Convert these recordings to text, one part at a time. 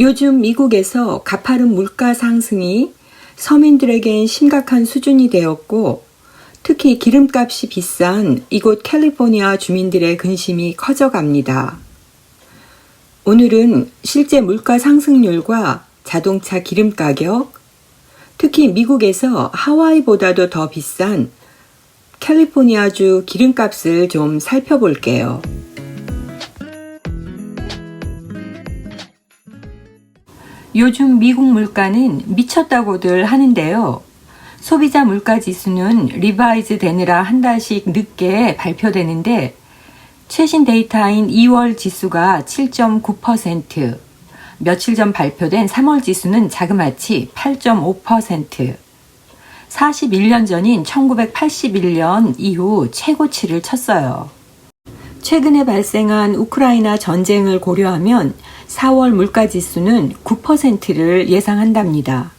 요즘 미국에서 가파른 물가 상승이 서민들에겐 심각한 수준이 되었고 특히 기름값이 비싼 이곳 캘리포니아 주민들의 근심이 커져갑니다. 오늘은 실제 물가 상승률과 자동차 기름 가격, 특히 미국에서 하와이보다도 더 비싼 캘리포니아주 기름값을 좀 살펴볼게요. 요즘 미국 물가는 미쳤다고들 하는데요. 소비자 물가 지수는 리바이즈 되느라 한 달씩 늦게 발표되는데 최신 데이터인 2월 지수가 7.9%, 며칠 전 발표된 3월 지수는 자그마치 8.5%, 41년 전인 1981년 이후 최고치를 쳤어요. 최근에 발생한 우크라이나 전쟁을 고려하면 4월 물가 지수는 9%를 예상한답니다.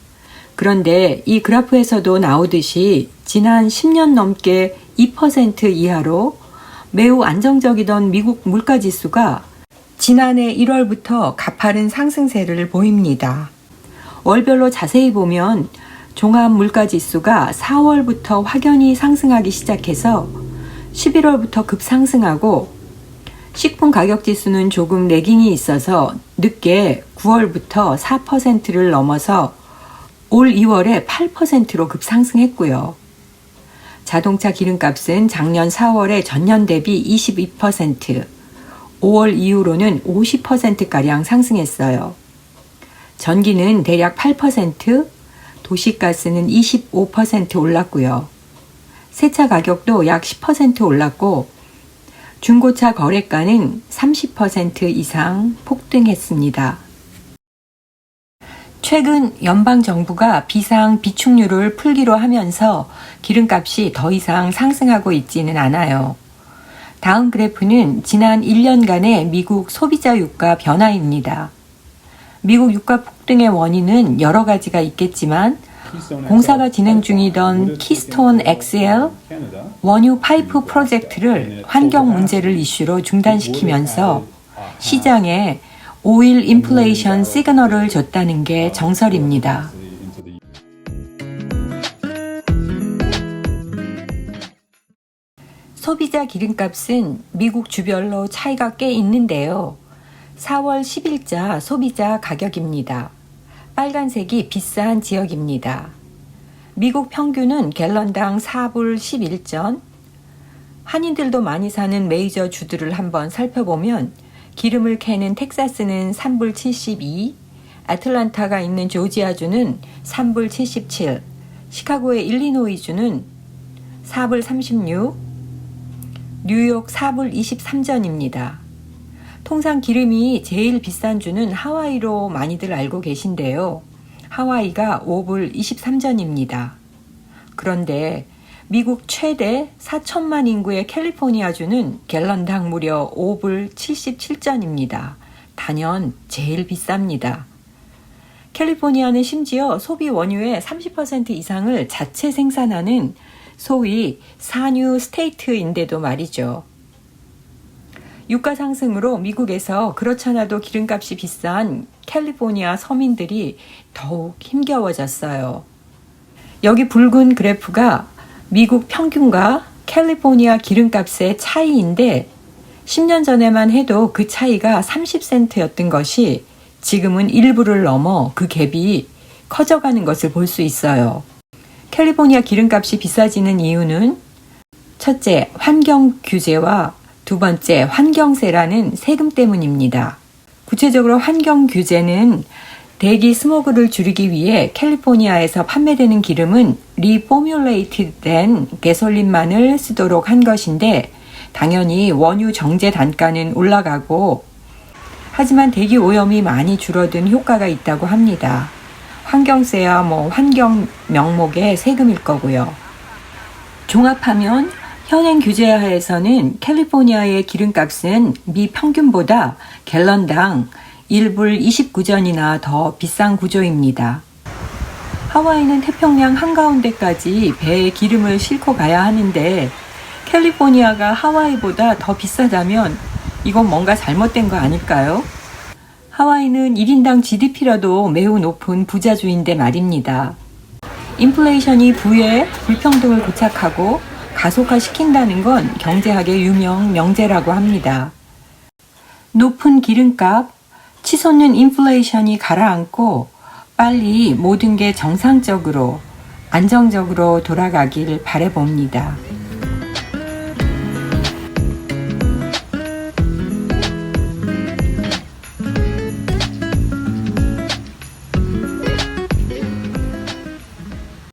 그런데 이 그래프에서도 나오듯이 지난 10년 넘게 2% 이하로 매우 안정적이던 미국 물가 지수가 지난해 1월부터 가파른 상승세를 보입니다. 월별로 자세히 보면 종합 물가 지수가 4월부터 확연히 상승하기 시작해서 11월부터 급상승하고 식품 가격 지수는 조금 레깅이 있어서 늦게 9월부터 4%를 넘어서 올 2월에 8%로 급상승했고요. 자동차 기름값은 작년 4월에 전년 대비 22%, 5월 이후로는 50%가량 상승했어요. 전기는 대략 8%, 도시가스는 25% 올랐고요. 세차 가격도 약 10% 올랐고 중고차 거래가는 30% 이상 폭등했습니다. 최근 연방 정부가 비상 비축률을 풀기로 하면서 기름값이 더 이상 상승하고 있지는 않아요. 다음 그래프는 지난 1년간의 미국 소비자 유가 변화입니다. 미국 유가 폭등의 원인은 여러 가지가 있겠지만 공사가 진행 중이던 키스톤 XL 원유 파이프 프로젝트를 환경 문제를 이슈로 중단시키면서 시장에 오일 인플레이션 시그널을 줬다는 게 정설입니다. 소비자 기름값은 미국 주별로 차이가 꽤 있는데요. 4월 10일자 소비자 가격입니다. 빨간색이 비싼 지역입니다. 미국 평균은 갤런당 4불 11전. 한인들도 많이 사는 메이저 주들을 한번 살펴보면 기름을 캐는 텍사스는 3불 72, 아틀란타가 있는 조지아주는 3불 77, 시카고의 일리노이주는 4불 36, 뉴욕 4불 23전입니다. 통상 기름이 제일 비싼 주는 하와이로 많이들 알고 계신데요. 하와이가 5불 23전입니다. 그런데 미국 최대 4천만 인구의 캘리포니아주는 갤런당 무려 5불 77전입니다. 단연 제일 비쌉니다. 캘리포니아는 심지어 소비 원유의 30% 이상을 자체 생산하는 소위 산유 스테이트인데도 말이죠. 유가 상승으로 미국에서 그렇잖아도 기름값이 비싼 캘리포니아 서민들이 더욱 힘겨워졌어요. 여기 붉은 그래프가 미국 평균과 캘리포니아 기름값의 차이인데 10년 전에만 해도 그 차이가 30센트였던 것이 지금은 일부를 넘어 그 갭이 커져가는 것을 볼 수 있어요. 캘리포니아 기름값이 비싸지는 이유는 첫째, 환경 규제와 두 번째, 환경세라는 세금 때문입니다. 구체적으로 환경 규제는 대기 스모그를 줄이기 위해 캘리포니아에서 판매되는 기름은 리포뮬레이트된 게솔린만을 쓰도록 한 것인데 당연히 원유 정제 단가는 올라가고 하지만 대기 오염이 많이 줄어든 효과가 있다고 합니다. 환경세야 뭐 환경 명목의 세금일 거고요. 종합하면 현행 규제 하에서는 캘리포니아의 기름값은 미 평균보다 갤런당 1불 29전이나 더 비싼 구조입니다. 하와이는 태평양 한가운데까지 배에 기름을 싣고 가야 하는데 캘리포니아가 하와이보다 더 비싸다면 이건 뭔가 잘못된 거 아닐까요? 하와이는 1인당 GDP라도 매우 높은 부자주인데 말입니다. 인플레이션이 부의 불평등을 고착하고 가속화시킨다는 건 경제학의 유명 명제라고 합니다. 높은 기름값, 치솟는 인플레이션이 가라앉고 빨리 모든 게 정상적으로 안정적으로 돌아가길 바래봅니다.